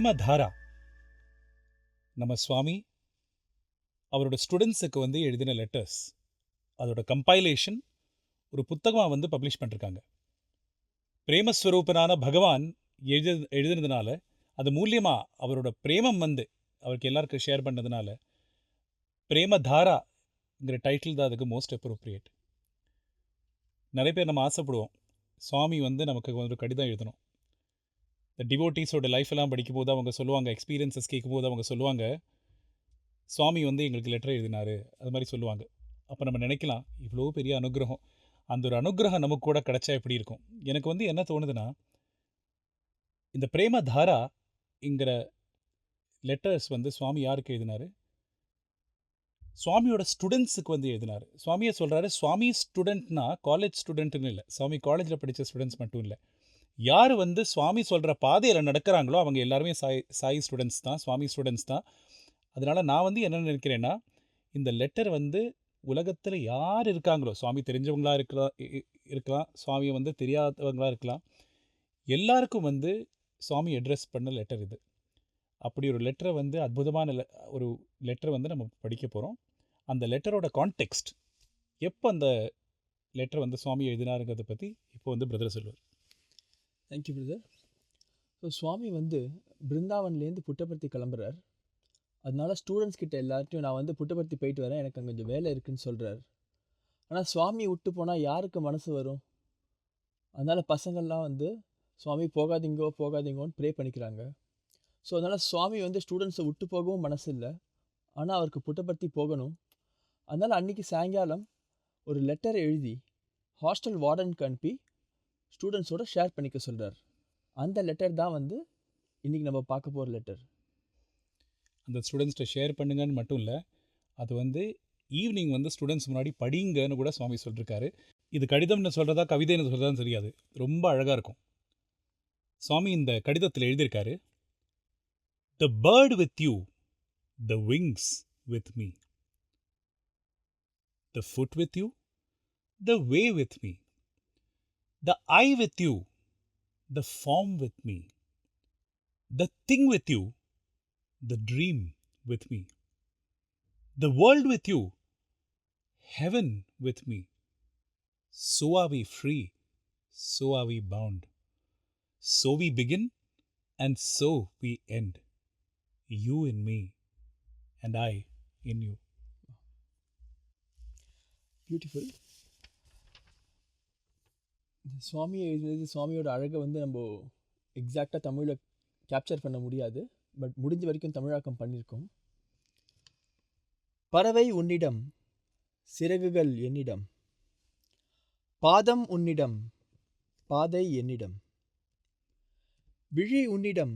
பிரேமதாரா. நம்ம சுவாமி அவரோட ஸ்டூடெண்ட்ஸுக்கு வந்து எழுதின லெட்டர்ஸ் அதோட கம்பைலேஷன் ஒரு புத்தகமாக வந்து பப்ளிஷ் பண்ணிருக்காங்க. பிரேமஸ்வரூபனான பகவான் எழுத எழுதுனதுனால அது மூலியமாக அவரோட பிரேமம் வந்து அவருக்கு எல்லாருக்கும் ஷேர் பண்ணதுனால பிரேமதாராங்கிற டைட்டில் தான் அதுக்கு மோஸ்ட் அப்ரோப்ரியேட் நிறைய பேர் நம்ம ஆசைப்படுவோம். சுவாமி வந்து நமக்கு ஒரு கடிதம் எழுதணும். இந்த டிவோட்டீஸோட லைஃப் எல்லாம் படிக்கும்போது அவங்க சொல்லுவாங்க எக்ஸ்பீரியன்சஸ் கேட்கும்போது அவங்க சொல்லுவாங்க சுவாமி வந்து எங்களுக்கு லெட்டர் எழுதினாரு அது மாதிரி சொல்லுவாங்க. அப்போ நம்ம நினைக்கலாம் இவ்வளோ பெரிய அனுகிரகம். அந்த ஒரு அனுகிரகம் நமக்கு கூட கிடைச்சா எப்படி இருக்கும்? எனக்கு வந்து என்ன தோணுதுன்னா இந்த பிரேமதாராங்கிற லெட்டர்ஸ் வந்து சுவாமி யாருக்கு எழுதினாரு? சுவாமியோட ஸ்டூடெண்ட்ஸுக்கு வந்து எழுதினார். சுவாமியை சொல்கிறாரு சுவாமி ஸ்டூடெண்ட்னா காலேஜ் ஸ்டூடெண்ட்னு இல்லை. சுவாமி காலேஜில் படித்த ஸ்டூடெண்ட்ஸ் மட்டும் இல்லை. யார் வந்து சுவாமி சொல்கிற பாதையில் நடக்கிறாங்களோ அவங்க எல்லாருமே சாய் சாய் ஸ்டூடெண்ட்ஸ் தான் சுவாமி ஸ்டூடெண்ட்ஸ் தான். அதனால் நான் வந்து என்ன நினைக்கிறேன்னா இந்த லெட்டர் வந்து உலகத்தில் யார் இருக்காங்களோ சுவாமி தெரிஞ்சவங்களா இருக்கலாம் இ- இருக்கலாம் சுவாமியை வந்து தெரியாதவங்களாக இருக்கலாம் எல்லாருக்கும் வந்து சுவாமி அட்ரஸ் பண்ண லெட்டர் இது. அப்படி ஒரு லெட்டரை வந்து அற்புதமான ஒரு லெட்டரை வந்து நம்ம படிக்க போகிறோம் அந்த லெட்டரோட கான்டெக்ஸ்ட் எப்போ அந்த லெட்டர் வந்து சுவாமி எழுதினாருங்கிறத பற்றி இப்போ வந்து பிரதர் சொல்லுவார். தேங்க்யூ பிரதர் ஸோ சுவாமி வந்து பிருந்தாவன்லேருந்து புட்டபர்த்தி கிளம்புறார். அதனால ஸ்டூடெண்ட்ஸ் கிட்ட எல்லார்ட்டையும் நான் வந்து புட்டபர்த்தி போயிட்டு வரேன். எனக்கு அங்கே கொஞ்சம் வேலை இருக்குன்னு சொல்கிறார் ஆனால் சுவாமி விட்டு போனால் யாருக்கு மனசு வரும்? அதனால் பசங்கள்லாம் வந்து சுவாமி போகாதீங்கோ போகாதீங்கோன்னு ப்ரே பண்ணிக்கிறாங்க. ஸோ அதனால் சுவாமி வந்து ஸ்டூடெண்ட்ஸை விட்டு போகவும் மனசு இல்லை ஆனால் அவருக்கு புட்டபர்த்தி போகணும். அதனால் அன்றைக்கி சாயங்காலம் ஒரு லெட்டர் எழுதி ஹாஸ்டல் வார்டனுக்கு அனுப்பி ஸ்டூடெண்ட்ஸோட ஷேர் பண்ணிக்க சொல்கிறார் அந்த லெட்டர் தான் வந்து இன்றைக்கி நம்ம பார்க்க போகிற லெட்டர் அந்த ஸ்டூடெண்ட்ஸ்கிட்ட ஷேர் பண்ணுங்கன்னு மட்டும் இல்லை அது வந்து ஈவினிங் வந்து ஸ்டூடெண்ட்ஸ் முன்னாடி படிங்கன்னு கூட சுவாமி சொல்லியிருக்காரு இது கடிதம்னு சொல்கிறதா கவிதைன்னு சொல்கிறதான்னு தெரியாது. ரொம்ப அழகாக இருக்கும். சுவாமி இந்த கடிதத்தில் எழுதியிருக்காரு the bird with you the wings with me the food with you the way with me the I with you, the form with me, the thing with you, the dream with me, the world with you, heaven with me. So are we free, so are we bound. So we begin, and so we end. You in me, and I in you. Beautiful. இந்த சுவாமியை எழுதினது சுவாமியோட அழகை வந்து நம்ம எக்ஸாக்டாக தமிழில் capture பண்ண முடியாது. பட் முடிஞ்ச வரைக்கும் தமிழாக்கம் பண்ணியிருக்கோம் பறவை உன்னிடம் சிறகுகள் என்னிடம். பாதம் உன்னிடம் பாதை என்னிடம். விழி உன்னிடம்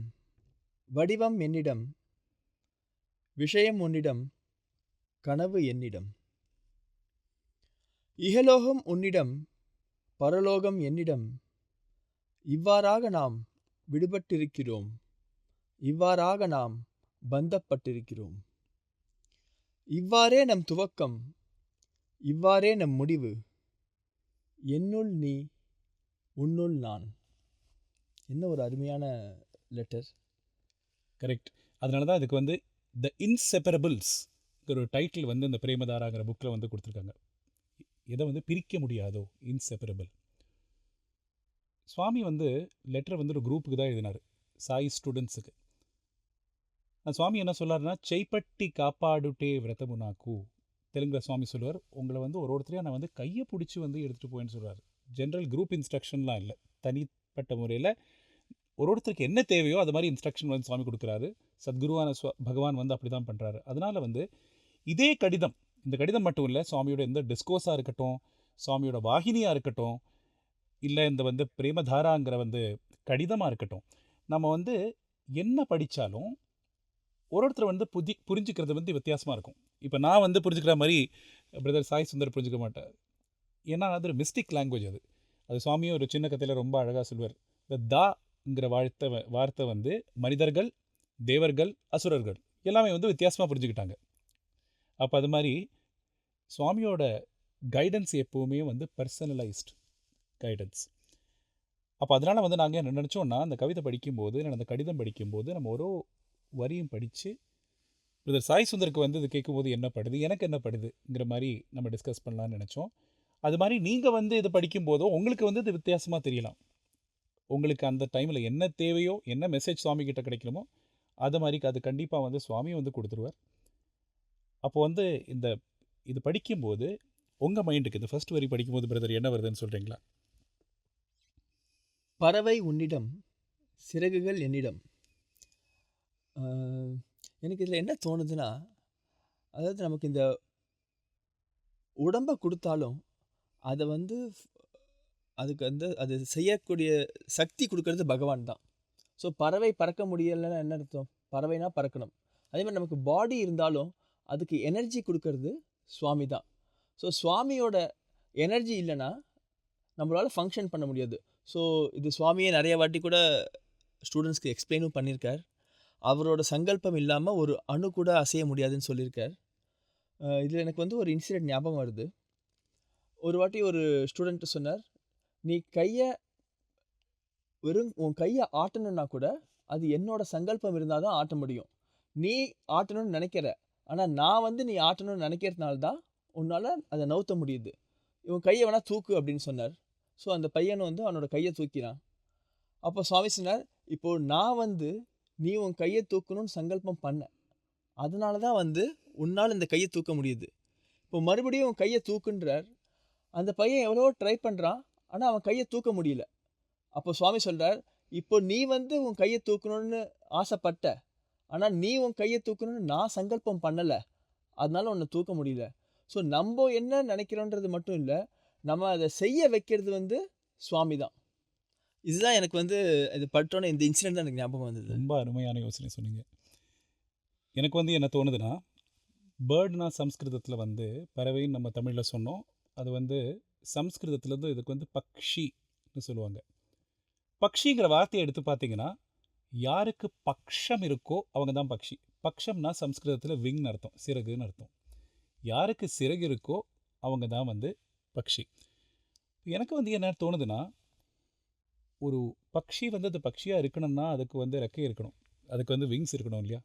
வடிவம் என்னிடம். விஷயம் உன்னிடம் கனவு என்னிடம். இகலோகம் உன்னிடம் பரலோகம் என்னிடம். இவ்வாறாக நாம் விடுபட்டிருக்கிறோம். இவ்வாறாக நாம் பந்தப்பட்டிருக்கிறோம். இவ்வாறே நம் துவக்கம். இவ்வாறே நம் முடிவு. என்னுள் நீ உன்னுள் நான். என்ன ஒரு அருமையான லெட்டர் கரெக்ட் அதனால தான் இதுக்கு வந்து த இன்செப்பரபிள்ஸ் ஒரு டைட்டில் வந்து இந்த பிரேமதாராங்கிற புக்கில் வந்து கொடுத்துருக்காங்க. எதை வந்து பிரிக்க முடியாதோ இன்செப்பரபிள் சுவாமி வந்து லெட்டர் வந்து ஒரு குரூப்புக்கு தான் எழுதினார். சாய் ஸ்டூடெண்ட்ஸுக்கு நான் சுவாமி என்ன சொல்லாருன்னா செய்ப்பட்டி காப்பாடுட்டே விரதமு நாக்கு தெலுங்குல சுவாமி சொல்லுவார் உங்களை வந்து ஒரு ஒருத்தரையும் நான் வந்து கையை பிடிச்சி வந்து எடுத்துகிட்டு போயேன்னு சொல்கிறார் ஜென்ரல் குரூப் இன்ஸ்ட்ரக்ஷன்லாம் இல்லை. தனிப்பட்ட முறையில் ஒரு ஒருத்தருக்கு என்ன தேவையோ அது மாதிரி இன்ஸ்ட்ரக்ஷன் வந்து சுவாமி கொடுக்குறாரு. சத்குருவான ஸ்வ பகவான் வந்து அப்படி தான் பண்ணுறாரு அதனால் வந்து இதே கடிதம் இந்த கடிதம் மட்டும் இல்லை சுவாமியோட எந்த டிஸ்கோஸாக இருக்கட்டும் சுவாமியோட வாகினியாக இருக்கட்டும் இல்லை இந்த வந்து பிரேமதாராங்கிற வந்து கடிதமாக இருக்கட்டும் நம்ம வந்து என்ன படித்தாலும் ஒரு ஒருத்தர் வந்து புதி புரிஞ்சுக்கிறது வந்து வித்தியாசமாக இருக்கும். இப்போ நான் வந்து புரிஞ்சுக்கிற மாதிரி பிரதர் சாய் சுந்தர் புரிஞ்சுக்க மாட்டார். ஏன்னா அது ஒரு மிஸ்டிக் லாங்குவேஜ் அது. அது சுவாமியும் ஒரு சின்ன கதையில் ரொம்ப அழகாக சொல்வார் இந்த தாங்கிற வார்த்தை வ- வார்த்தை வந்து மனிதர்கள் தேவர்கள் அசுரர்கள் எல்லாமே வந்து வித்தியாசமாக புரிஞ்சுக்கிட்டாங்க. அப்போ அது மாதிரி சுவாமியோட கைடன்ஸ் எப்போவுமே வந்து பர்சனலைஸ்ட் கைடன்ஸ் அப்போ அதனால் வந்து நாங்கள் என்ன நினச்சோன்னா அந்த கவிதை படிக்கும்போது நான் அந்த கடிதம் படிக்கும்போது நம்ம ஒரு வரியும் படித்து பிரதர் சாய் சுந்தருக்கு வந்து இது கேட்கும்போது என்ன படுது? எனக்கு என்ன படுதுங்கிற மாதிரி நம்ம டிஸ்கஸ் பண்ணலான்னு நினச்சோம். அது மாதிரி நீங்கள் வந்து இது படிக்கும்போதோ உங்களுக்கு வந்து இது வித்தியாசமாக தெரியலாம். உங்களுக்கு அந்த டைமில் என்ன தேவையோ என்ன மெசேஜ் சுவாமி கிட்ட கிடைக்கணுமோ அது மாதிரி அது கண்டிப்பாக வந்து சுவாமியும் வந்து கொடுத்துருவார். அப்போ வந்து இந்த இது படிக்கும்போது உங்கள் மைண்டுக்கு இந்த ஃபர்ஸ்ட் வரி படிக்கும்போது பிரதர் என்ன வருதுன்னு சொல்கிறீங்களா பறவை உன்னிடம் சிறகுகள் என்னிடம். எனக்கு இதில் என்ன தோணுதுன்னா அதாவது நமக்கு இந்த உடம்பை கொடுத்தாலும் அதை வந்து அதுக்கு வந்து அது செய்யக்கூடிய சக்தி கொடுக்கறது பகவான் தான். ஸோ பறவை பறக்க முடியலைன்னா என்ன அர்த்தம்? பறவைனா பறக்கணும். அதே மாதிரி நமக்கு பாடி இருந்தாலும் அதுக்கு எனர்ஜி கொடுக்கறது சுவாமி தான். ஸோ சுவாமியோட எனர்ஜி இல்லைன்னா நம்மளால் ஃபங்க்ஷன் பண்ண முடியாது. ஸோ இது சுவாமியே நிறைய வாட்டி கூட ஸ்டூடெண்ட்ஸ்க்கு எக்ஸ்பிளைனும் பண்ணியிருக்கார் அவரோட சங்கல்பம் இல்லாமல் ஒரு அணு கூட அசைய முடியாதுன்னு சொல்லியிருக்கார் இதில் எனக்கு வந்து ஒரு இன்சிடென்ட் ஞாபகம் வருது. ஒரு வாட்டி ஒரு ஸ்டூடெண்ட்டு சொன்னார் நீ கையை வெறும் உன் கையை ஆட்டணும்னா கூட அது என்னோட சங்கல்பம் இருந்தால் தான் ஆட்ட முடியும். நீ ஆட்டணும்னு நினைக்கிற ஆனால் நான் வந்து நீ ஆட்டணும்னு நினைக்கிறதுனால தான் உன்னால் அதை நவுத்த முடியுது. இவன் கையை வேணால் தூக்கு அப்படின்னு சொன்னார். ஸோ அந்த பையன் வந்து அவனோட கையை தூக்கினான். அப்போ சுவாமி சொன்னார் இப்போ நான் வந்து நீ உன் கையை தூக்கணும்னு சங்கல்பம் பண்ண. அதனால தான் வந்து உன்னால் இந்த கையை தூக்க முடியுது. இப்போ மறுபடியும் உன் கையை தூக்குன்றார். அந்த பையன் எவ்வளோ ட்ரை பண்ணுறான் ஆனால் அவன் கையை தூக்க முடியல. அப்போ சுவாமி சொல்கிறார் இப்போ நீ வந்து உன் கையை தூக்கணும்னு ஆசைப்பட்ட ஆனால் நீ உன் கையை தூக்கணும்னு நான் சங்கல்பம் பண்ணலை. அதனால உன்னை தூக்க முடியல. ஸோ நம்ம என்ன நினைக்கிறோன்றது மட்டும் இல்லை நம்ம அதை செய்ய வைக்கிறது வந்து சுவாமி தான். இதுதான் எனக்கு வந்து இது பட்டோன்னே இந்த இன்சிடென்ட் தான் எனக்கு ஞாபகம் வந்தது. ரொம்ப அருமையான யோசனை சொன்னீங்க. எனக்கு வந்து என்ன தோணுதுன்னா பேர்ட்னா சம்ஸ்கிருதத்தில் வந்து பறவைன்னு நம்ம தமிழில் சொன்னோம். அது வந்து சம்ஸ்கிருதத்துலேருந்து இதுக்கு வந்து பக்ஷின்னு சொல்லுவாங்க. பக்ஷிங்கிற வார்த்தையை எடுத்து பார்த்தீங்கன்னா யாருக்கு பக்ஷம் இருக்கோ அவங்க தான் பக்ஷி. பக்ஷம்னா சம்ஸ்கிருதத்தில் விங்னு அர்த்தம் சிறகுன்னு அர்த்தம். யாருக்கு சிறகு இருக்கோ அவங்க தான் வந்து பக்ஷி. எனக்கு வந்து என்ன தோணுதுன்னா ஒரு பக்ஷி வந்து அது பக்ஷியாக இருக்கணும்னா அதுக்கு வந்து ரெக்கை இருக்கணும். அதுக்கு வந்து விங்ஸ் இருக்கணும் இல்லையா?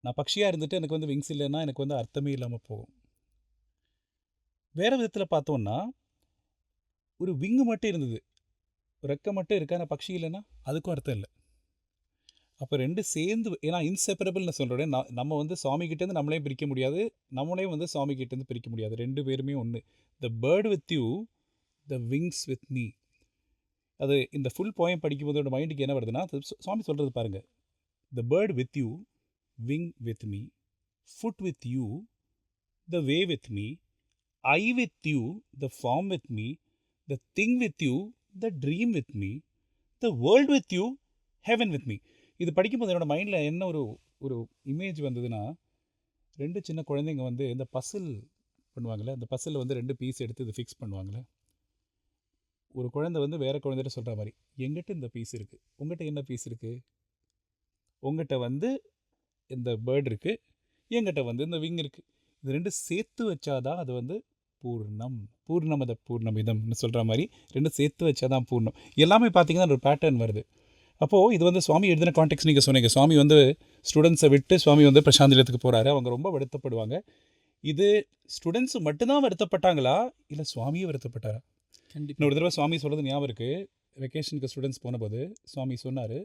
நான் பக்ஷியாக இருந்துட்டு எனக்கு வந்து விங்ஸ் இல்லைன்னா எனக்கு வந்து அர்த்தமே இல்லாமல் போகும். வேறு விதத்தில் பார்த்தோன்னா ஒரு விங்கு மட்டும் இருந்தது. ரெக்கை மட்டும் இருக்கா? நான் பக்ஷி இல்லைன்னா? அதுக்கும் அர்த்தம் இல்லை. அப்போ ரெண்டு சேர்ந்து ஏன்னா இன்செப்பரபிள் நான் சொல்கிறேன் நம்ம வந்து சுவாமி கிட்டேருந்து நம்மளே பிரிக்க முடியாது. நம்மளே வந்து சுவாமி கிட்டேருந்து பிரிக்க முடியாது. ரெண்டு பேருமே ஒன்று the bird with you the wings with me அது இந்த ஃபுல் போயம் படிக்கும்போது என்னோட மைண்டுக்கு என்ன வருதுன்னா அது சுவாமி சொல்கிறது பாருங்கள் the bird with you wing with me foot with you the way with me eye with you the form with me the thing with you the dream with me the world with you heaven with me இது படிக்கும்போது என்னோடய மைண்டில் என்ன ஒரு ஒரு image வந்ததுன்னா ரெண்டு சின்ன குழந்தைங்க வந்து இந்த பசில் பண்ணுவாங்கள்ல அந்த பசில் வந்து ரெண்டு பீஸ் எடுத்து இது ஃபிக்ஸ் பண்ணுவாங்கள்ல ஒரு குழந்தை வந்து வேறு குழந்தைகிட்ட சொல்கிற மாதிரி எங்கிட்ட இந்த பீஸ் இருக்குது உங்கள்கிட்ட என்ன பீஸ் இருக்குது உங்ககிட்ட வந்து இந்த பேர்ட் இருக்குது எங்கிட்ட வந்து இந்த விங் இருக்குது இது ரெண்டு சேர்த்து வச்சாதான் அது வந்து பூர்ணம் பூர்ணமத பூர்ணமிதம்னு சொல்கிற மாதிரி ரெண்டும் சேர்த்து வச்சாதான் பூர்ணம். எல்லாமே பார்த்தீங்கன்னா ஒரு பேட்டர்ன் வருது. அப்போது இது வந்து சுவாமி எழுதின கான்டெக்ட் நீங்கள் சொன்னீங்க. சுவாமி வந்து ஸ்டூடெண்ட்ஸை விட்டு சுவாமி வந்து பிரசாந்த் நிலையத்துக்கு போகிறாரு அவங்க ரொம்ப வருத்தப்படுவாங்க. இது ஸ்டூடெண்ட்ஸ் மட்டும்தான் வருத்தப்பட்டாங்களா? இல்லை சுவாமியே வருத்தப்பட்டாரா? கண்டிப்பாக இன்னொரு தடவை சுவாமி சொல்கிறது ஞாபகம் இருக்குது வெக்கேஷனுக்கு ஸ்டூடெண்ட்ஸ் போனபோது சுவாமி சொன்னார்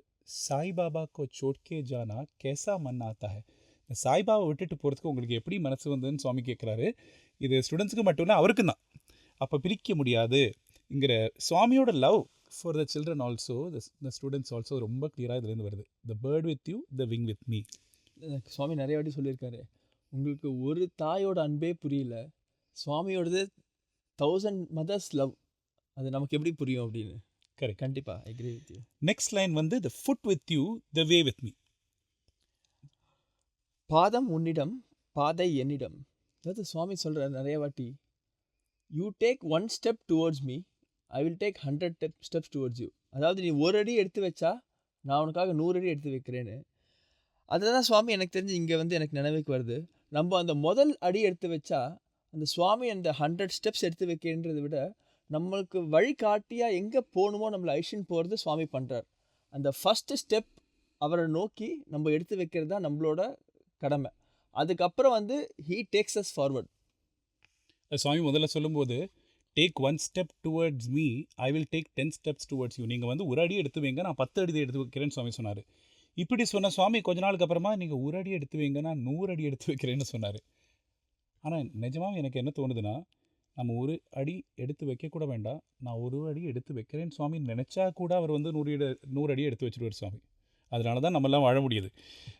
சாய்பாபா கோ சோட்கே ஜானா கேசா மன் ஆத்தா ஹை சாய்பாபா விட்டுட்டு போகிறதுக்கு உங்களுக்கு எப்படி மனசு வந்ததுன்னு சுவாமி கேட்குறாரு இது ஸ்டூடெண்ட்ஸுக்கு மட்டும் இல்லை அவருக்கும் தான். அப்போ பிரிக்க முடியாதுங்கிற சுவாமியோட love for the children also the students also ரொம்ப கிளியராக இதுலேருந்து வருது. The bird with you the wing with me Swami நிறைய வாட்டி சொல்லியிருக்காரு. உங்களுக்கு ஒரு தாயோட அன்பே புரியல சுவாமியோடது தௌசண்ட் மதர்ஸ் லவ் அது நமக்கு எப்படி புரியும் அப்படின்னு? கரெக்ட் கண்டிப்பாக agree with you next line வந்து the foot with you the way with me பாதம் உன்னிடம் பாதை என்னிடம். அதாவது சுவாமி சொல்கிற நிறைய வாட்டி you take one step towards me I will take hundred steps towards you அதாவது நீ ஒரு அடி எடுத்து வச்சா நான் உனக்காக நூறு அடி எடுத்து வைக்கிறேன்னு. அதுதான் சுவாமி எனக்கு தெரிஞ்சு இங்கே வந்து எனக்கு நினைவுக்கு வருது. நம்ம அந்த முதல் அடி எடுத்து வச்சா அந்த சுவாமி அந்த ஹண்ட்ரட் ஸ்டெப்ஸ் எடுத்து வைக்கிறன்றதை விட நம்மளுக்கு வழிகாட்டியாக எங்கே போகணுமோ நம்மளை ஐஷன் போகிறது சுவாமி பண்ணுறார் அந்த ஃபஸ்ட்டு ஸ்டெப் அவரை நோக்கி நம்ம எடுத்து வைக்கிறது தான் நம்மளோட கடமை. அதுக்கப்புறம் வந்து he takes us forward Swami முதல்ல சொல்லும்போது take one step towards me I will take ten steps towards you நீங்கள் வந்து ஒரு அடி எடுத்து வைங்க நான் பத்து அடி எடுத்து வைக்கிறேன்னு சுவாமி சொன்னார். இப்படி சொன்ன சுவாமி கொஞ்ச நாளுக்கு அப்புறமா நீங்கள் ஒரு அடி எடுத்து வைங்க நான் நூறு அடி எடுத்து வைக்கிறேன்னு சொன்னார். ஆனால் நிஜமாக எனக்கு என்ன தோணுதுன்னா நம்ம ஒரு அடி எடுத்து வைக்கக்கூட வேண்டாம் நான் ஒரு அடி எடுத்து வைக்கிறேன்னு சுவாமி நினச்சா கூட அவர் வந்து நூறு அடி நூறு அடி எடுத்து வச்சுருவார் சுவாமி. அதனால தான் நம்மளாம் வாழ முடியுது.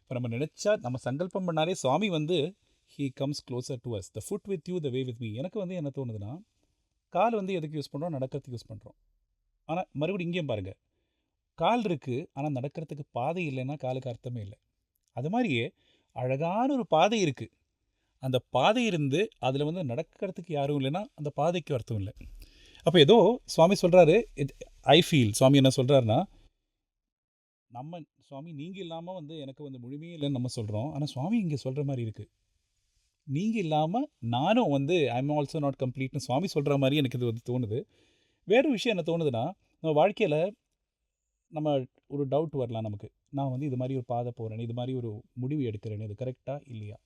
இப்போ நம்ம நினச்சா நம்ம சங்கல்பம் பண்ணாலே சுவாமி வந்து he comes closer to us the foot with you the way with me எனக்கு வந்து என்ன தோணுதுன்னா கால் வந்து எதுக்கு யூஸ் பண்ணுறோம் நடக்கிறதுக்கு யூஸ் பண்ணுறோம் ஆனால் மறுபடியும் இங்கேயும் பாருங்கள் கால் இருக்குது ஆனால் நடக்கிறதுக்கு பாதை இல்லைன்னா காலுக்கு அர்த்தமே இல்லை. அது மாதிரியே அழகான ஒரு பாதை இருக்குது அந்த பாதை இருந்து அதில் வந்து நடக்கிறதுக்கு யாரும் இல்லைன்னா அந்த பாதைக்கு அர்த்தம் இல்லை. அப்போ ஏதோ சுவாமி சொல்கிறாரு ஐ ஃபீல் சுவாமி என்ன சொல்கிறாருன்னா நம்ம சுவாமி நீங்கள் இல்லாமல் வந்து எனக்கு வந்து முழுமையே இல்லைன்னு நம்ம சொல்கிறோம் ஆனால் சுவாமி இங்கே சொல்கிற மாதிரி இருக்குது நீங்கள் இல்லாமல் நானும் வந்து ஐ எம் ஆல்சோ நாட் கம்ப்ளீட்னு சுவாமி சொல்கிற மாதிரி எனக்கு இது வந்து தோணுது. வேறு விஷயம் என்ன தோணுதுன்னா நம்ம வாழ்க்கையில் நம்ம ஒரு டவுட் வரலாம் நமக்கு. நான் வந்து இது மாதிரி ஒரு பாதை போகிறேன் இது மாதிரி ஒரு முடிவு எடுக்கிறேன் இது கரெக்டாக இல்லையா?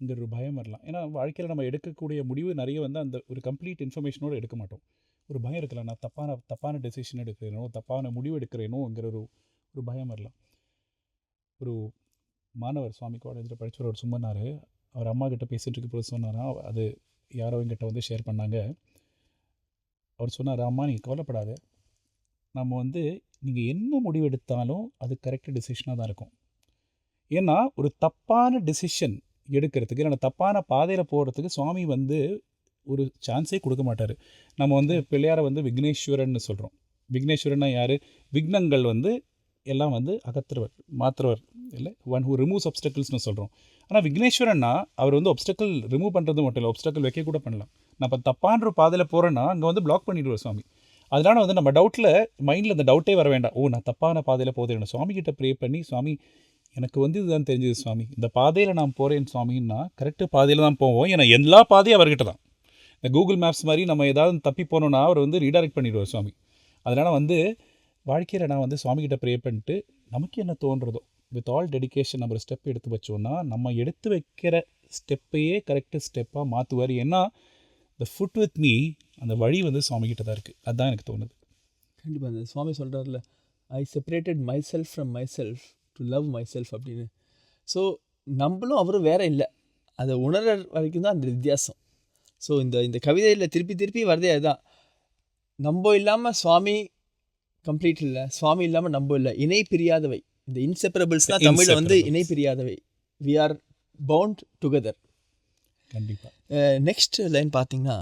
இந்த ஒரு பயம் வரலாம். ஏன்னா வாழ்க்கையில் நம்ம எடுக்கக்கூடிய முடிவு நிறைய வந்து அந்த ஒரு கம்ப்ளீட் இன்ஃபர்மேஷனோடு எடுக்க மாட்டோம். ஒரு பயம் இருக்கலாம். நான் தப்பான தப்பான டெசிஷன் எடுக்கிறேனோ தப்பான முடிவு எடுக்கிறேனோங்கிற ஒரு ஒரு பயம் வரலாம். ஒரு மாணவர் சுவாமி காலேஜில் படித்தவர் ஒரு சும்மனார் அவர் அம்மா கிட்ட பேசிகிட்டு இருக்கப்போ சொன்னாரா அது யாரோ எங்கிட்ட வந்து ஷேர் பண்ணாங்க. அவர் சொன்னார் அம்மா நீங்கள் கவலைப்படாத. நம்ம வந்து நீங்கள் என்ன முடிவு எடுத்தாலும் அது கரெக்ட் டிசிஷனாக தான் இருக்கும். ஏன்னா ஒரு தப்பான டிசிஷன் எடுக்கிறதுக்கு இல்லை தப்பான பாதையில் போகிறதுக்கு சுவாமி வந்து ஒரு சான்ஸே கொடுக்க மாட்டார். நம்ம வந்து பிள்ளையாரை வந்து விக்னேஸ்வரன் சொல்கிறோம் விக்னேஸ்வரன்னா யார்? விக்னங்கள் வந்து எல்லாம் வந்து அகற்றுவர் மாற்றுறவர் இல்லை? ஒன் ஹூ ரிமூவ்ஸ் அப்டக்கிள்ஸ்னு சொல்கிறோம் ஆனால் விக்னேஸ்வரன்னா அவர் வந்து அப்டக்கிள் ரிமூவ் பண்ணுறது மட்டும் இல்லை அப்டக்கிள் வைக்க கூட பண்ணலாம். நான் இப்போ தப்பான்ற பாதையில் போகிறேன்னா அங்கே வந்து பிளாக் பண்ணிடுவோம் சுவாமி. அதனால் வந்து நம்ம டவுட்டில் மைண்டில் அந்த டவுட்டே வர வேண்டாம். ஓ நான் தப்பான பாதையில் போதேன் சுவாமி கிட்ட ப்ரே பண்ணி சுவாமி எனக்கு வந்து இதுதான் தெரிஞ்சது சுவாமி. இந்த பாதையில் நான் போகிறேன் சுவாமின்னா கரெக்டு பாதையில் தான் போவோம். ஏன்னா எல்லா பாதையும் அவர்கிட்ட தான். இந்த கூகுள் மேப்ஸ் மாதிரி நம்ம ஏதாவது தப்பி போனோன்னா அவர் வந்து ரீடைரக்ட் பண்ணிடுவார் சுவாமி. அதனால் வந்து வாழ்க்கையில் நான் வந்து சுவாமிகிட்ட ப்ரே பண்ணிட்டு நமக்கு என்ன தோன்றதோ வித் ஆல் டெடிகேஷன் நம்ம ஒரு ஸ்டெப் எடுத்து வச்சோன்னா நம்ம எடுத்து வைக்கிற ஸ்டெப்பையே கரெக்டு ஸ்டெப்பாக மாற்றுவார் ஏன்னா த ஃபுட் வித் மீ அந்த வழி வந்து சுவாமிகிட்ட தான் இருக்குது அதுதான் எனக்கு தோணுது. கண்டிப்பாக அந்த Swami சொல்கிறார்ல I separated myself from myself to love myself அப்படின்னு. ஸோ நம்மளும் அவரும் வேற இல்லை. அதை உணர்ற வரைக்கும் தான் அந்த வித்தியாசம். ஸோ இந்த இந்த கவிதையில் திருப்பி திருப்பி வரதே அதுதான். நம்ம இல்லாமல் சுவாமி கம்ப்ளீட் இல்லை. சுவாமி இல்லாமல் நம்ம இல்லை. இணை பிரியாதவை. இந்த இன்செப்பரபிள்ஸ்னால் தமிழில் வந்து இணை. பிரியாதவை. வி ஆர் பவுண்ட் டுகெதர் கண்டிப்பாக நெக்ஸ்ட் லைன் பார்த்தீங்கன்னா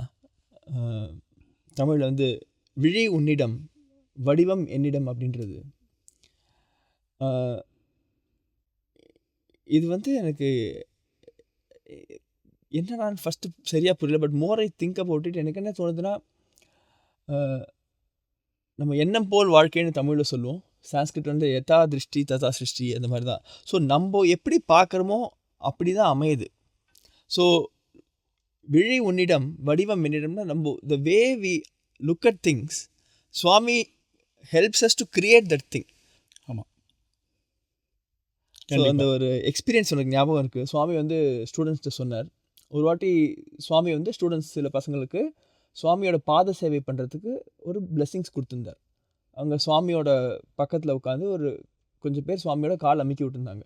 தமிழில் வந்து விழி உன்னிடம் வடிவம் என்னிடம் அப்படின்றது. இது வந்து எனக்கு என்னடான்னு ஃபஸ்ட்டு சரியாக புரியல but more I think about it எனக்கு என்ன தோணுதுன்னா நம்ம எண்ணம் போல் வாழ்க்கைன்னு தமிழில் சொல்லுவோம். சான்ஸ்கிரிட் வந்து யதா திருஷ்டி ததா சிருஷ்டி அந்த மாதிரி தான். ஸோ நம்ம எப்படி பார்க்குறோமோ அப்படி தான் அமையுது. ஸோ விழி உன்னிடம் வடிவம் என்னிடம்னா நம்ம the way we look at things Swami helps us to create that thing ஆமாம் ஸோ அந்த ஒரு எக்ஸ்பீரியன்ஸ் எனக்கு ஞாபகம் இருக்குது சுவாமி வந்து ஸ்டூடெண்ட்ஸ்கிட்ட சொன்னார். ஒரு வாட்டி சுவாமி வந்து ஸ்டூடெண்ட்ஸ் சில பசங்களுக்கு சுவாமியோட பாத சேவை பண்ணுறதுக்கு ஒரு blessings கொடுத்துருந்தார். அங்கே சுவாமியோட பக்கத்தில் உட்காந்து ஒரு கொஞ்சம் பேர் சுவாமியோட கால் அமுக்கி விட்டுருந்தாங்க.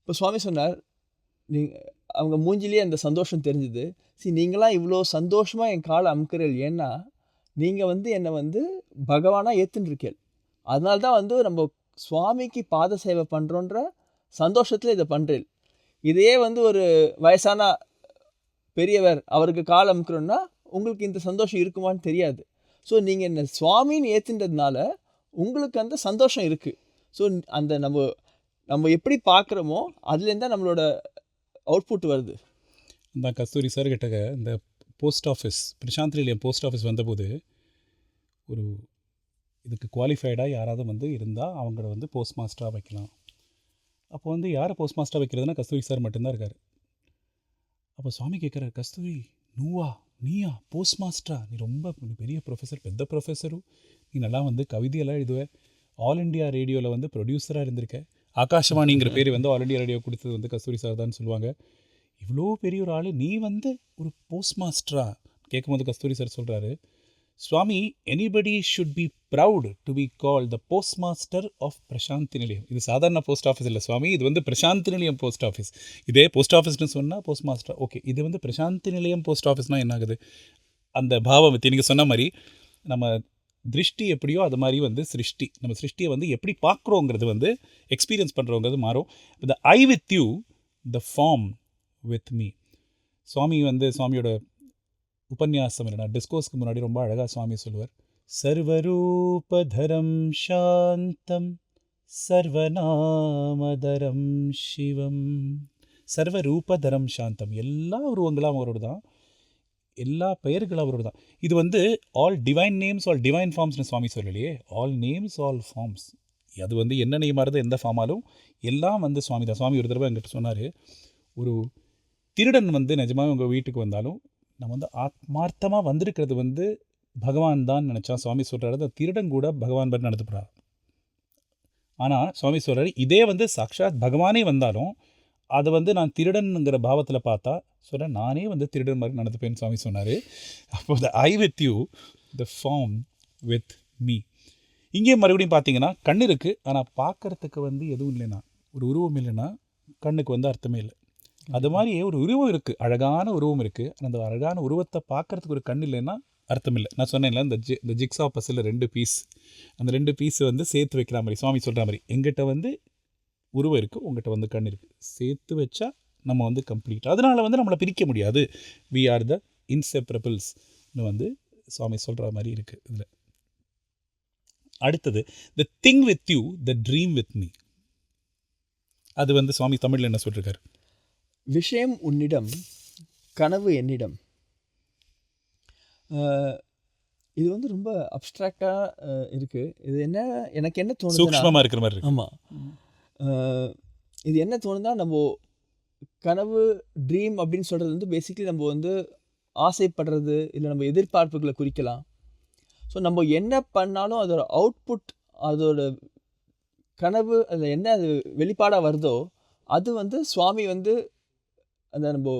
இப்போ சுவாமி சொன்னார் நீ அவங்க மூஞ்சிலேயே அந்த சந்தோஷம் தெரிஞ்சுது. சரி நீங்களாம் இவ்வளோ சந்தோஷமாக என் காலை அமுக்கிறீள் ஏன்னா நீங்கள் வந்து என்னை வந்து பகவானாக ஏற்றுன்னு இருக்கேள் அதனால தான் வந்து நம்ம சுவாமிக்கு பாத சேவை பண்ணுறோன்ற சந்தோஷத்தில் இதை பண்ணுறேன் இதையே வந்து ஒரு வயசான பெரியவர் அவருக்கு கால் அமுக்கிறோன்னா உங்களுக்கு இந்த சந்தோஷம் இருக்குமான்னு தெரியாது. ஸோ நீங்கள் என்ன சுவாமின்னு ஏற்றுன்றதுனால உங்களுக்கு அந்த சந்தோஷம் இருக்குது ஸோ அந்த நம்ம நம்ம எப்படி பார்க்குறோமோ அதுலேருந்து தான் நம்மளோட அவுட்புட் வருது. இந்த கஸ்தூரி சார் கிட்ட இந்த போஸ்ட் ஆஃபீஸ் பிரசாந்த் நிலையம் போஸ்ட் ஆஃபீஸ் வந்தபோது ஒரு இதுக்கு குவாலிஃபைடாக யாராவது வந்து இருந்தால் அவங்கள வந்து போஸ்ட் மாஸ்டராக வைக்கலாம். அப்போ வந்து யாரை போஸ்ட் மாஸ்டராக வைக்கிறதுனா கஸ்தூரி சார் மட்டும்தான் இருக்கார். அப்போ சுவாமி கேட்குறாரு கஸ்தூரி நூவா? நீயா போஸ்ட் மாஸ்டரா நீ ரொம்ப பெரிய ப்ரொஃபஸர் பெத்த ப்ரொஃபஸரும் நீ நல்லா வந்து கவிதையெல்லாம் எழுதுவ. ஆல் இண்டியா ரேடியோவில் வந்து ப்ரொடியூசராக இருந்திருக்க. ஆகாஷவாணிங்கிற பேர் வந்து ஆல் இண்டியா ரேடியோ கொடுத்தது வந்து கஸ்தூரி சார் தான் சொல்லுவாங்க. இவ்வளோ பெரிய ஒரு ஆள். நீ வந்து ஒரு போஸ்ட் மாஸ்டரா கேட்கும்போது கஸ்தூரி சார் சொல்கிறாரு Swami anybody should be proud to be call the post master of Prasanthi Nilayam இது சாதாரண போஸ்ட் ஆஃபீஸ் இல்லை சுவாமி இது வந்து பிரசாந்தி நிலையம் போஸ்ட் ஆஃபீஸ் இதே போஸ்ட் ஆஃபீஸ்னு சொன்னால் போஸ்ட் மாஸ்டர் ஓகே இது வந்து பிரசாந்தி நிலையம் போஸ்ட் ஆஃபீஸ்னால் என்ன ஆகுது அந்த பாவம் நீங்கள் சொன்ன மாதிரி நம்ம திருஷ்டி எப்படியோ அது மாதிரி வந்து சிருஷ்டி. நம்ம சிருஷ்டியை வந்து எப்படி பார்க்குறோங்கிறது வந்து எக்ஸ்பீரியன்ஸ் பண்ணுறோங்கிறது மாறும். The eye with you the form with me Swami வந்து சுவாமியோட உபன்யாசம் இல்லைனா டிஸ்கோஸ்க்கு முன்னாடி ரொம்ப அழகாக சுவாமி சொல்லுவார். சர்வரூபதரம் சாந்தம் சர்வநாமதரம் சிவம். சர்வரூபதரம் சாந்தம். எல்லா உருவங்களும் அவரோட தான். எல்லா பெயர்களும் அவரோடு தான். இது வந்து all divine names all divine ஃபார்ம்ஸ்னு Swami சொல்லலையே. ஆல் நேம்ஸ் ஆல் ஃபார்ம்ஸ் அது வந்து என்ன நேமாக இருந்தால் எந்த ஃபார்மாலும் எல்லாம் வந்து சுவாமி தான். சுவாமி ஒரு தடவை என்கிட்ட சொன்னார் ஒரு திருடன் வந்து நிஜமாக உங்கள் வீட்டுக்கு வந்தாலும் நம்ம வந்து ஆத்மார்த்தமாக வந்திருக்கிறது வந்து பகவான் தான் நினச்சா சுவாமி சொல்கிறாரு அந்த திருடன் கூட பகவான் பற்றி நடத்தப்படுறார் ஆனால் சுவாமி சொல்கிறாரு இதே வந்து சாக்ஷாத் பகவானே வந்தாலும் அதை வந்து நான் திருடனுங்கிற பாவத்தில் பார்த்தா சொல்கிறேன் நானே வந்து திருடன் மாதிரி நடந்துப்பேன்னு சுவாமி சொன்னார். அப்போ the eye with you the form with me இங்கே மறுபடியும் பார்த்தீங்கன்னா கண் இருக்குது ஆனால் பார்க்கறதுக்கு வந்து எதுவும் இல்லைன்னா ஒரு உருவம் இல்லைன்னா கண்ணுக்கு வந்து அர்த்தமே இல்லை. அது மாதிரி ஒரு உருவம் இருக்குது அழகான உருவம் இருக்குது அந்த அழகான உருவத்தை பார்க்கறதுக்கு ஒரு கண் இல்லைன்னா அர்த்தம் இல்லை. நான் சொன்னேன்ல இந்த ஜி இந்த ஜிக்ஸா பஸ்ஸில் ரெண்டு பீஸ் அந்த ரெண்டு பீஸ் வந்து சேர்த்து வைக்கிற மாதிரி சுவாமி சொல்கிற மாதிரி. எங்கிட்ட வந்து உருவம் இருக்குது உங்கள்கிட்ட வந்து கண் இருக்குது சேர்த்து வச்சா நம்ம வந்து கம்ப்ளீட் அதனால் வந்து நம்மளை பிரிக்க முடியாது. வி ஆர் த இன்செப்பரபிள்ஸ்னு வந்து சுவாமி சொல்கிற மாதிரி இருக்குது இதில். அடுத்தது the thing with you the dream with me அது வந்து சுவாமி தமிழில் என்ன சொல்லியிருக்காரு விஷயம் உன்னிடம் கனவு என்னிடம். இது வந்து ரொம்ப அப்ட்ராக்டாக இருக்குது இது என்ன எனக்கு என்ன தோணுதுன்னா சூக்ஷ்மமாக இருக்கிற மாதிரி இருக்கு. ஆமாம் இது என்ன தோணுதா நம்ம கனவு ட்ரீம் அப்படின்னு சொல்கிறது வந்து பேசிக்கலி நம்ம வந்து ஆசைப்படுறது இல்லை நம்ம எதிர்பார்ப்புகளை குறிக்கலாம். ஸோ நம்ம என்ன பண்ணாலும் அதோட அவுட்புட் அதோட கனவு அதில் என்ன அது வெளிப்பாடாக வருதோ அது வந்து சுவாமி வந்து அந்த நம்ம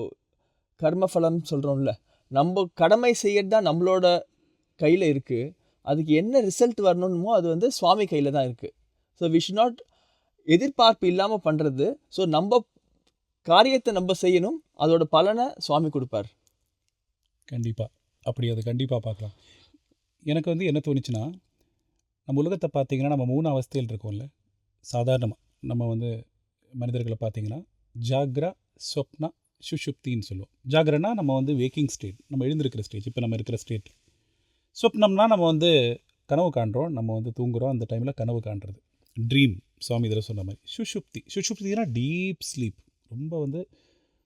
கர்மஃபலம் சொல்கிறோம்ல நம்ம கடமை செய்யறது தான் நம்மளோட கையில் இருக்குது அதுக்கு என்ன ரிசல்ட் வரணுமோ அது வந்து சுவாமி கையில் தான் இருக்குது ஸோ வி ஷுட் நாட் எதிர்பார்ப்பு இல்லாமல் பண்ணுறது ஸோ நம்ம காரியத்தை நம்ம செய்யணும் அதோட பலனை சுவாமி கொடுப்பார். கண்டிப்பாக அப்படி அது கண்டிப்பாக பார்க்கலாம். எனக்கு வந்து என்ன தோணுச்சுன்னா நம்ம உலகத்தை பார்த்தீங்கன்னா நம்ம மூணு அவஸ்தையில் இருக்கோம்ல. சாதாரணமாக நம்ம வந்து மனிதர்களை பார்த்தீங்கன்னா ஜாக்ரா சொப்னா சுஷுப்தின்னு சொல்லுவோம். ஜாகரனா நம்ம வந்து வேக்கிங் ஸ்டேட் நம்ம எழுந்திருக்கிற ஸ்டேஜ் இப்போ நம்ம இருக்கிற ஸ்டேட் சொப்னம்னா நம்ம வந்து கனவு காண்றோம் நம்ம வந்து தூங்குகிறோம் அந்த டைமில் கனவு காண்றது. ட்ரீம் சுவாமி இதில் சொன்ன மாதிரி. சுஷுப்தி சுஷுப்தினா டீப் ஸ்லீப் ரொம்ப வந்து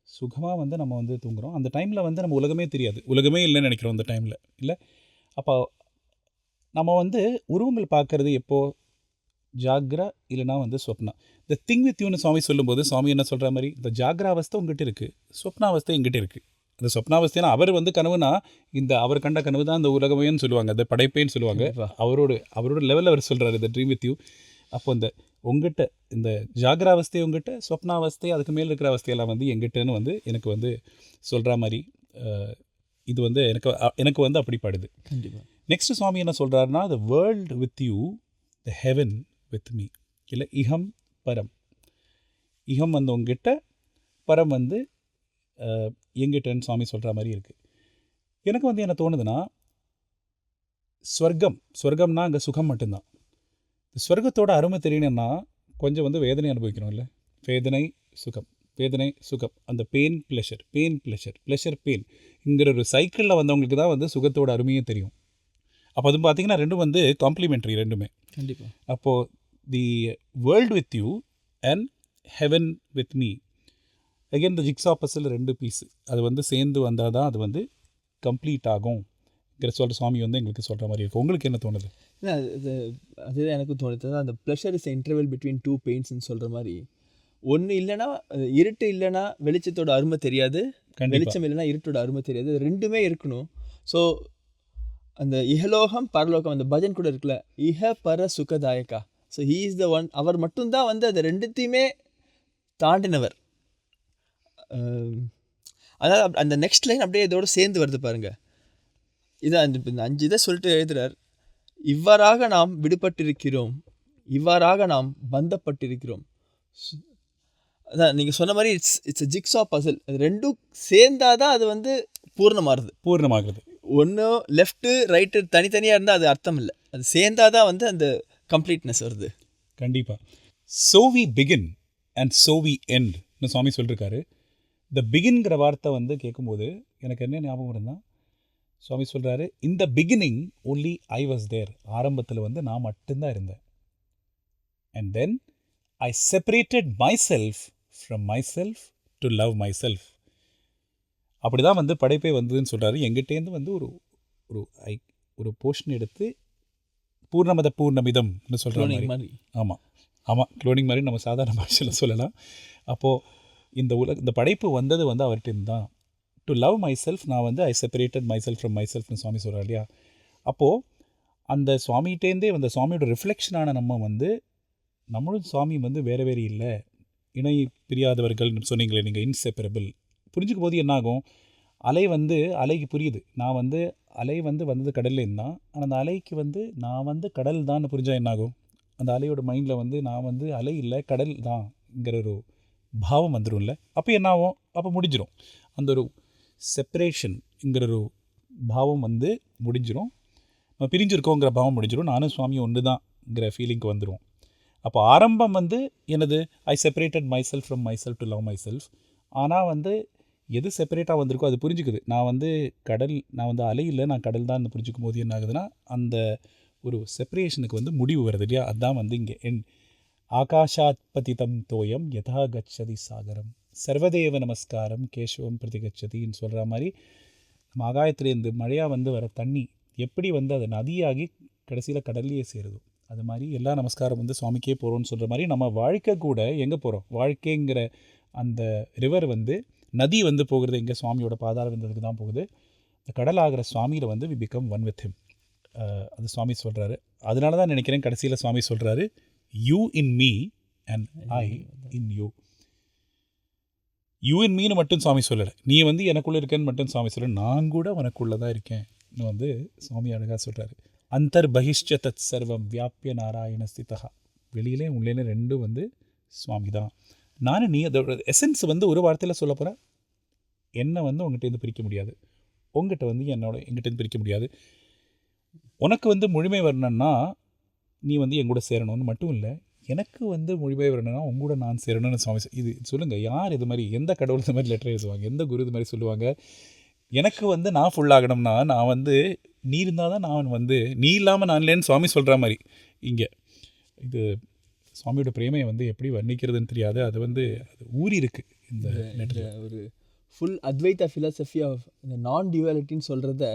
சுகமாக வந்து நம்ம வந்து தூங்குறோம். அந்த டைமில் வந்து நம்ம உலகமே தெரியாது. உலகமே இல்லைன்னு நினைக்கிறோம் அந்த டைமில் இல்லை? அப்போ நம்ம வந்து உருவங்கள் பார்க்கறது எப்போது ஜாக்ரா இல்லைனா வந்து சொப்னா இந்த திங் வித் யூன்னு சுவாமி சொல்லும்போது சுவாமி என்ன சொல்கிற மாதிரி இந்த ஜாக்ரா அவஸ்தை உங்ககிட்ட இருக்குது சொப்னாவஸ்தை எங்கிட்ட இருக்குது இந்த சொப்னாவஸ்தைனா அவர் வந்து கனவுனா இந்த அவர் கண்ட கனவு தான் இந்த உலகமேன்னு சொல்லுவாங்க அந்த படைப்பேன்னு சொல்லுவாங்க. அவரோட அவரோட லெவலில் அவர் சொல்கிறாரு இந்த ட்ரீம் வித் யூ அப்போ இந்த உங்ககிட்ட இந்த ஜாகிராவஸ்தை உங்ககிட்ட சொப்னாவஸ்தை அதுக்கு மேலே இருக்கிற அவஸ்தையெல்லாம் வந்து எங்கிட்டன்னு வந்து எனக்கு வந்து சொல்கிற மாதிரி இது வந்து எனக்கு எனக்கு வந்து அப்படி படுது கண்டிப்பாக நெக்ஸ்ட் சுவாமி என்ன சொல்கிறாருன்னா the world with you the heaven with me இல்லை இகம் பரம். இகம் வந்து உங்ககிட்ட பரம் வந்து எங்கிட்டன்னு சுவாமி சொல்கிற மாதிரி இருக்குது எனக்கு வந்து என்ன தோணுதுன்னா ஸ்வர்க்கம் ஸ்வர்க்கம்னா அங்கே சுகம் மட்டும்தான். இந்த ஸ்வர்க்கத்தோட அருமை தெரியணும்னா கொஞ்சம் வந்து வேதனை அனுபவிக்கணும்ல வேதனை சுகம். வேதனை சுகம். அந்த pain pleasure pain pleasure pleasure பெயின்ங்கிற ஒரு சைக்கிளில் வந்தவங்களுக்கு தான் வந்து சுகத்தோட அருமையே தெரியும். அப்போ அது பார்த்தீங்கன்னா ரெண்டும் வந்து காம்ப்ளிமெண்ட்ரி ரெண்டுமே. கண்டிப்பாக அப்போது the world with you and heaven with me again இந்த ஜிக்ஸா பஸ்ஸில் ரெண்டு பீஸு அது வந்து சேர்ந்து வந்தால் தான் அது வந்து கம்ப்ளீட் ஆகும்ங்கிற சொல்கிற சுவாமி வந்து எங்களுக்கு சொல்கிற மாதிரி இருக்கும் உங்களுக்கு என்ன தோணுது? இல்லை அது அதுதான் எனக்கும் தோணுது. அந்த pleasure is interval between two பெயின்ஸ்னு சொல்கிற மாதிரி. ஒன்று இல்லைன்னா இருட்டு இல்லைன்னா வெளிச்சத்தோட அருமை தெரியாது. வெளிச்சம் இல்லைன்னா இருட்டோட அருமை தெரியாது. இது ரெண்டுமே இருக்கணும். ஸோ அந்த இஹலோகம் பரலோகம் அந்த பஜன் கூட இருக்குல்ல இஹ பர சுகதாயகா. So he is the one அவர் மட்டும்தான் வந்து அது ரெண்டுத்தையுமே தாண்டினவர். அதாவது அந்த நெக்ஸ்ட் லைன் அப்படியே இதோட சேர்ந்து வருது பாருங்க. இது அந்த இப்ப இந்த அஞ்சு இதை சொல்லிட்டு எழுதுறார். இவ்வாறாக நாம் விடுபட்டிருக்கிறோம். இவ்வாறாக நாம் பந்தப்பட்டிருக்கிறோம். அதான் நீங்கள் சொன்ன மாதிரி இட்ஸ் இட்ஸ் ஜிக்ஸா பசில் அது ரெண்டும் சேர்ந்தாதான் அது வந்து பூர்ணமாகுது. பூர்ணமாகிறது ஒன்று லெஃப்ட்டு ரைட்டு தனித்தனியாக இருந்தால் அது அர்த்தம் இல்லை. அது சேர்ந்தாதான் வந்து அந்த கம்ப்ளீட்னஸ் வருது. கண்டிப்பாக so we begin and so we end. Swami சொல்லியிருக்காரு இந்த பிகின்கிற வார்த்தை வந்து கேட்கும்போது எனக்கு என்ன ஞாபகம் இருந்தால் சுவாமி சொல்கிறாரு இந்த beginning only I was there ஆரம்பத்தில் வந்து நான் மட்டும்தான் இருந்தேன். And then I separated myself from myself to love myself அப்படி தான் வந்து படைப்பே வந்ததுன்னு சொல்கிறாரு எங்கிட்டேருந்து வந்து ஒரு ஒரு ஐ ஒரு போர்ஷன் எடுத்து பூர்ணமத பூர்ணமிதம்னு சொல்கிற மாதிரி. ஆமாம் ஆமாம் க்ளோனிங் மாதிரி நம்ம சாதாரண பாஷையில் சொல்லலாம். அப்போது இந்த உலக இந்த படைப்பு வந்தது வந்து அவர்கிட்ட தான். டு லவ் மை செல்ஃப் நான் வந்து I separated myself from my செல்ஃப்னு Swami சொல்கிறார் இல்லையா? அப்போது அந்த சுவாமிகிட்டேருந்தே அந்த சுவாமியோட ரிஃப்ளெக்ஷனான நம்ம வந்து நம்மளும் சுவாமி வந்து வேறு வேறு இல்லை. இணை பிரியாதவர்கள் சொன்னீங்களே நீங்கள் இன்செப்பரபிள் புரிஞ்சுக்கும் போது என்னாகும்? அலை வந்து அலைக்கு புரியுது. நான் வந்து அலை வந்து வந்தது கடல்லேருந்து தான். ஆனால் அந்த அலைக்கு வந்து நான் வந்து கடல் தான் புரிஞ்சால் என்னாகும்? அந்த அலையோட மைண்டில் வந்து நான் வந்து அலை இல்லை கடல் தான்ங்கிற ஒரு பாவம் வந்துடும்ல அப்போ என்ன ஆகும் அப்போ முடிஞ்சிடும் அந்த ஒரு செப்பரேஷன்ங்கிற ஒரு பாவம் வந்து முடிஞ்சிடும் நம்ம பிரிஞ்சிருக்கோங்கிற பாவம் முடிஞ்சிடும் நானும் சுவாமி ஒன்று தான்ங்கிற ஃபீலிங்க்கு வந்துடும் அப்போ ஆரம்பம் வந்து எனது I separated myself from myself to love myself ஆனால் வந்து எது செப்பரேட்டாக வந்திருக்கோ அது புரிஞ்சுக்குது. நான் வந்து கடல் நான் வந்து அலையில் நான் கடல் தான் புரிஞ்சுக்கும் போது என்ன ஆகுதுன்னா அந்த ஒரு செப்பரேஷனுக்கு வந்து முடிவு வருது இல்லையா? அதான் வந்து இங்கே என் ஆகாஷாத்பதிதம் தோயம் யதா கச்சதி சாகரம். சர்வதேவ நமஸ்காரம் கேசவம் பிரதிகச்சதின்னு சொல்கிற மாதிரி நம்ம ஆகாயத்துலேருந்து மழையாக வந்து வர தண்ணி எப்படி வந்து அது நதியாகி கடைசியில் கடல்லையே சேருதோ? அது மாதிரி எல்லா நமஸ்காரம் வந்து சுவாமிக்கே போகிறோம்னு சொல்கிற மாதிரி நம்ம வாழ்க்கை கூட எங்கே போகிறோம் வாழ்க்கைங்கிற அந்த ரிவர் வந்து நதி வந்து போகிறது எங்கே சுவாமியோட பாதார விந்ததுக்கு தான் போகுது. இந்த கடல் ஆகிற சுவாமியில் வந்து we become one with him அது சுவாமி சொல்கிறாரு அதனால தான் நினைக்கிறேன் கடைசியில் சுவாமி சொல்கிறாரு you in me and I in you you in மீன்னு மட்டும் சுவாமி சொல்லலை. நீ வந்து எனக்குள்ளே இருக்கேன்னு மட்டும் சுவாமி சொல்ல நான் கூட உனக்குள்ளே தான் இருக்கேன்னு வந்து சுவாமி அழகாக சொல்கிறாரு அந்தர் பகிஷ்ட தத் சர்வம் வியாபிய நாராயண ஸ்திதா வெளியிலே உள்ளேன்னு ரெண்டும் வந்து சுவாமி தான் நானும் நீ அதோட எசன்ஸ் வந்து ஒரு வார்த்தையில் சொல்ல போகிறேன் என்னை வந்து உங்ககிட்டேருந்து பிரிக்க முடியாது. உங்கள்கிட்ட வந்து என்னோட எங்கிட்டேருந்து பிரிக்க முடியாது. உனக்கு வந்து முழுமை வரணும்னா நீ வந்து என் கூட சேரணும்னு மட்டும் இல்லை. எனக்கு வந்து முழுமை வரணும்னா உங்கூட நான் சேரணும்னு சுவாமி இது சொல்லுங்கள் யார் இது மாதிரி எந்த கடவுள் இந்த மாதிரி லெட்டர் எழுதுவாங்க? எந்த குரு இது மாதிரி சொல்லுவாங்க? எனக்கு வந்து நான் ஃபுல்லாகணும்னா நான் வந்து நீ இருந்தால் தான் நான் வந்து நீ இல்லாமல் நான் இல்லைன்னு சுவாமி சொல்கிற மாதிரி. இங்கே. இது சுவாமியோட பிரேமையை வந்து எப்படி வர்ணிக்கிறதுன்னு தெரியாது. அது வந்து அது ஊறி இருக்கு இந்த இந்த லெட்டர் ஒரு ஃபுல் அத்வைதா ஃபிலாசபி ஆஃப் இந்த நான் டியூவாலிட்டின்னு சொல்கிறத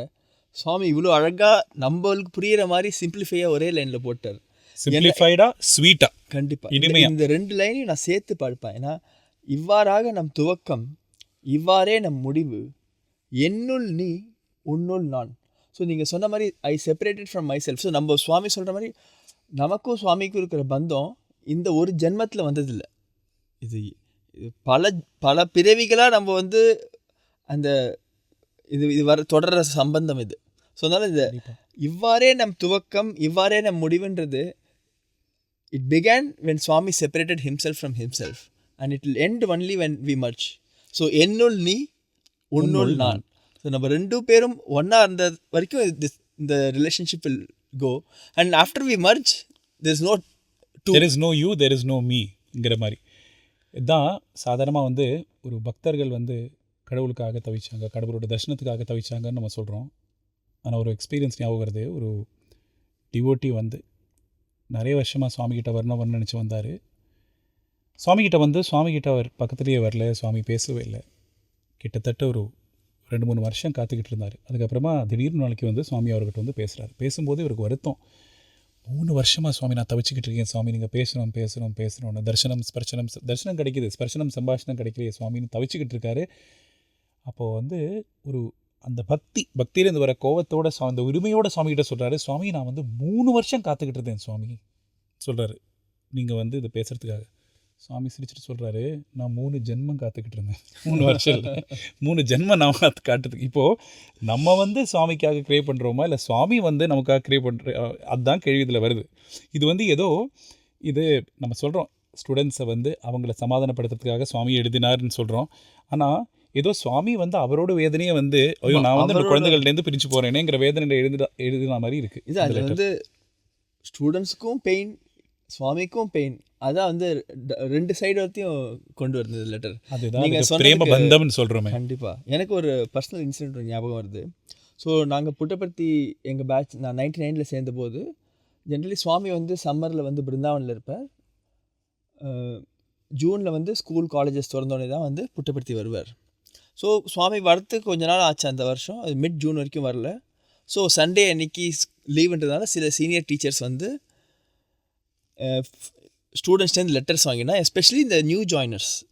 சுவாமி இவ்வளோ அழகாக நம்மளுக்கு புரியிற மாதிரி சிம்பிளிஃபையாக ஒரே லைனில் போட்டார். சிம்பிளிஃபைடா ஸ்வீட்டா கண்டிப்பாக இனிமையா. இந்த ரெண்டு லைனையும் நான் சேர்த்து படிப்பேன் ஏன்னா இவ்வாறாக நம் துவக்கம் இவ்வாறே நம் முடிவு என்னுள் நீ உன்னுள் நான். ஸோ நீங்கள் சொன்ன மாதிரி I separated from myself so நம்ம சுவாமி சொல்கிற மாதிரி நமக்கும் சுவாமிக்கும் இருக்கிற பந்தம் இந்த ஒரு ஜென்மத்தில் வந்ததில்லை. இது இது பல பல பிறவிகளாக நம்ம வந்து அந்த இது இது வர தொடர்ற சம்பந்தம் இது. ஸோ அதனால் இந்த. இவ்வாறே நம் துவக்கம் இவ்வாறே நம் முடிவுன்றது it began when Swami separated himself from himself and it will end only when we merge. So என்னுள் நீ உன்னுள் நான். ஸோ நம்ம ரெண்டு பேரும் ஒன்றா இருந்த வரைக்கும் இந்த relationship will go and after we merge there is no two there is no you there is no மீங்கிற மாதிரி. இதுதான் சாதாரணமாக வந்து ஒரு பக்தர்கள் வந்து கடவுளுக்காக தவிச்சாங்க கடவுளோட தரிசனத்துக்காக தவிச்சாங்கன்னு நம்ம சொல்கிறோம் ஆனால் ஒரு எக்ஸ்பீரியன்ஸ் ஞாபகம் வருது. ஒரு டிவோட்டி வந்து நிறைய வருஷமாக சுவாமிகிட்ட வரணும் வரணும்னு நினச்சி வந்தார். சுவாமிகிட்ட வந்து சுவாமிகிட்ட அவர் பக்கத்துலேயே வரல சுவாமி பேசவே இல்லை. கிட்டத்தட்ட ஒரு ரெண்டு மூணு வருஷம் காத்துக்கிட்டு இருந்தார். அதுக்கப்புறமா திடீர்னு நாளைக்கு வந்து சுவாமி அவர்கிட்ட வந்து பேசுகிறார் பேசும்போது இவருக்கு வருத்தம். மூணு வருஷமாக சுவாமி நான் தவிச்சுக்கிட்டு இருக்கேன் சுவாமி. நீங்கள் பேசணும் பேசணும் பேசணும்னு. தர்சனம் ஸ்பர்சனம் தர்சனம் கிடைக்கிது. ஸ்பர்சனம் சம்பாஷணம் கிடைக்கலையே சுவாமின்னு தவிச்சுக்கிட்டு இருக்காரு. அப்போது வந்து ஒரு அந்த பக்தி பக்தியிலேருந்து வர கோவத்தோட சுவா அந்த உரிமையோட சுவாமிகிட்ட சொல்கிறாரு சுவாமி நான் வந்து மூணு வருஷம் காத்துக்கிட்டு இருந்தேன் சுவாமி சொல்கிறாரு நீங்கள் வந்து இதை பேசுகிறதுக்காக சுவாமி சிரிச்சிட்டு சொல்கிறாரு நான் மூணு ஜென்மம் காத்துக்கிட்டு இருந்தேன். மூணு வருஷம் இல்லை. மூணு ஜென்மம் நான் காத்து காட்டுறதுக்கு. இப்போது நம்ம வந்து சுவாமிக்காக க்ரே பண்ணுறோமா இல்லை சுவாமி வந்து நமக்காக க்ரே பண்ணுற அதுதான் கேள்வி இதில் வருது. இது வந்து ஏதோ இது நம்ம சொல்கிறோம் ஸ்டூடெண்ட்ஸை வந்து அவங்கள சமாதானப்படுத்துறதுக்காக சுவாமி எழுதினாருன்னு சொல்கிறோம் ஆனால் ஏதோ சுவாமி வந்து அவரோட வேதனையை வந்து ஐயோ நான் வந்து இந்த குழந்தைகள்லேருந்து பிரிஞ்சு போகிறேனேங்கிற வேதனையில் எழுதினா எழுதின மாதிரி இருக்குது இது அது வந்து ஸ்டூடெண்ட்ஸுக்கும் பெயின் சுவாமிக்கும் பெயின் அதான் வந்து ரெண்டு சைடு வரைக்கும் கொண்டு வருது லெட்டர் அதுதான் நீங்க அதுக்கு சொன்னதுக்கு- பிரேம பந்தம்னு சொல்கிறோமே கண்டிப்பாக எனக்கு ஒரு பர்சனல் இன்சிடென்ட் ஞாபகம் வருது. ஸோ நாங்கள் புட்டபர்த்தி எங்கள் பேட்ச் நான் நைன்டி நைனில் சேர்ந்தபோது ஜென்ரலி சுவாமி வந்து சம்மரில் வந்து பிருந்தாவனில் இருப்பார். ஜூனில் வந்து ஸ்கூல் காலேஜஸ் திறந்தோடனே தான் வந்து புட்டபர்த்தி வருவார். ஸோ சுவாமி வரத்துக்கு கொஞ்ச நாள் ஆச்சு அந்த வருஷம். அது மிட் ஜூன் வரைக்கும் வரல. ஸோ சண்டே அன்னைக்கு லீவுன்றதுனால சில சீனியர் டீச்சர்ஸ் வந்து ஸ்டூடெண்ட்ஸ்லேருந்து லெட்டர்ஸ் வாங்கினா எஸ்பெஷலி இந்த நியூ ஜாயினர்ஸ்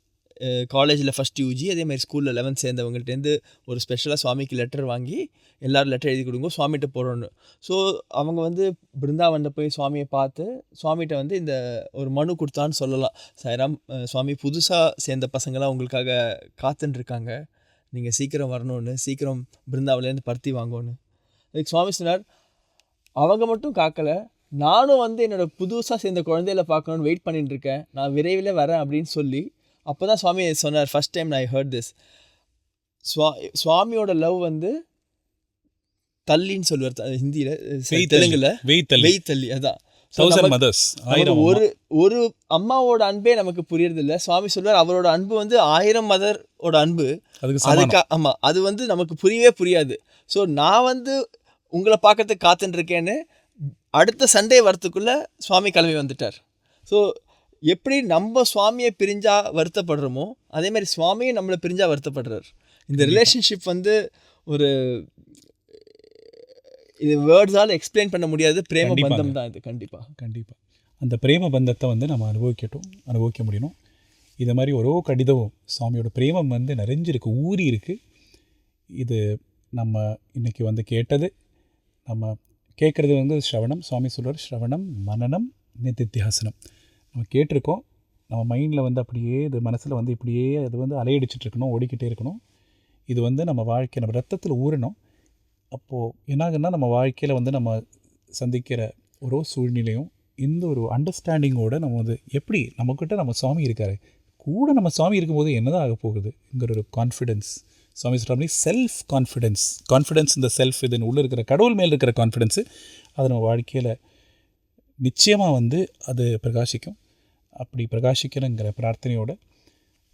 காலேஜில் ஃபஸ்ட் யூஜி அதே மாதிரி ஸ்கூலில் லெவன்த் சேர்ந்தவங்கள்ட்டேருந்து ஒரு ஸ்பெஷலாக சுவாமிக்கு லெட்டர் வாங்கி எல்லாரும் லெட்டர் எழுதி கொடுங்க சுவாமிகிட்ட போகிறோன்னு ஸோ அவங்க வந்து பிருந்தாவனில் போய் சுவாமியை பார்த்து சுவாமிகிட்ட வந்து இந்த ஒரு மனு கொடுத்தான்னு சொல்லலாம். சாய்ராம் சுவாமி புதுசாக சேர்ந்த பசங்களாம் உங்களுக்காக காத்துன்னு இருக்காங்க நீங்கள் சீக்கிரம் வரணும்னு சீக்கிரம் பிருந்தாவிலேருந்து பருத்தி வாங்கணும்னு அதுக்கு சுவாமி சொன்னார் அவங்க மட்டும் காக்கலை நானும் வந்து என்னோட புதுசாக சேர்ந்த குழந்தையில பார்க்கணுன்னு வெயிட் பண்ணிட்டு இருக்கேன். நான் விரைவில் வரேன் அப்படின்னு சொல்லி அப்போ தான் சுவாமி சொன்னார் ஃபர்ஸ்ட் டைம் நான் ஹர்ட் திஸ் சுவா சுவாமியோட லவ் வந்து தள்ளின்னு சொல்லுவார் ஹிந்தியில. தெலுங்குல. வெய் தள்ளி அதான். ஒரு ஒரு அம்மாவோட அன்பே நமக்கு புரியறது இல்ல சுவாமி சொல்வார் அவரோட அன்பு வந்து ஆயிரம் மதரோட அன்பு. அதுக்கு ஆமா அது வந்து நமக்கு புரியவே புரியாது. ஸோ நான் வந்து உங்களை பார்க்கறதுக்கு காத்துட்டு இருக்கேன்னு அடுத்த சண்டே வரத்துக்குள்ள சுவாமி கிளம்பி வந்துட்டார். ஸோ எப்படி நம்ம சுவாமியை பிரிஞ்சா வருத்தப்படுறோமோ அதே மாதிரி சுவாமியும் நம்மளை பிரிஞ்சா வருத்தப்படுறார். இந்த ரிலேஷன்ஷிப் வந்து ஒரு இது வேர்ட்ஸால் எக்ஸ்பிளைன் பண்ண முடியாது பிரேம. பந்தம் தான் இது கண்டிப்பாக கண்டிப்பாக அந்த பிரேம பந்தத்தை வந்து நம்ம அனுபவிக்கட்டும் அனுபவிக்க முடியணும். இது மாதிரி ஒரு கடிதம் சுவாமியோட பிரேமம் வந்து நிறைஞ்சிருக்கு ஊறி இருக்கு இது நம்ம இன்னைக்கு வந்து கேட்டது நம்ம கேட்குறது வந்து ஸ்ரவணம் சுவாமி சொல்கிறார் ஸ்ரவணம் மனனம் நித்தித்தியாசனம். நம்ம கேட்டிருக்கோம். நம்ம மைண்டில் வந்து அப்படியே இது மனசில் வந்து இப்படியே அது வந்து அலையடிச்சிட்டு இருக்கணும் ஓடிக்கிட்டே இருக்கணும். இது வந்து நம்ம வாழ்க்கை நம்ம ரத்தத்தில் ஊறணும். அப்போது என்னாகுன்னா நம்ம வாழ்க்கையில் வந்து நம்ம சந்திக்கிற ஒரு சூழ்நிலையும் இந்த ஒரு அண்டர்ஸ்டாண்டிங்கோடு நம்ம வந்து எப்படி நம்மக்கிட்ட நம்ம சுவாமி இருக்கார்? கூட நம்ம சுவாமி இருக்கும்போது என்னதான் ஆக போகுதுங்கிற ஒரு கான்ஃபிடென்ஸ் சுவாமி சொல்கிற செல்ஃப் கான்ஃபிடென்ஸ் கான்ஃபிடென்ஸ் இந்த செல்ஃப் இதன் உள்ளே இருக்கிற கடவுள் மேல் இருக்கிற கான்ஃபிடென்ஸு அது நம்ம வாழ்க்கையில் நிச்சயமாக வந்து அது பிரகாசிக்கும். அப்படி பிரகாசிக்கணுங்கிற பிரார்த்தனையோடு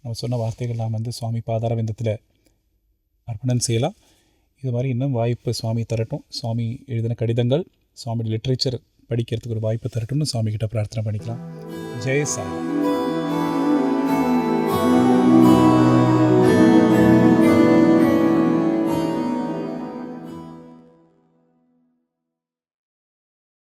நம்ம சொன்ன வார்த்தைகள்லாம் வந்து சுவாமி பாதாரவிந்தத்தில் அர்ப்பணம் செய்யலாம். இது மாதிரி இன்னும் வாய்ப்பு சுவாமி தரட்டும். சுவாமி எழுதின கடிதங்கள் சுவாமி லிட்ரேச்சர் படிக்கிறதுக்கு ஒரு வாய்ப்பு தரட்டும்னு சுவாமிகிட்ட பிரார்த்தனை பண்ணிக்கலாம். ஜெய் சாய்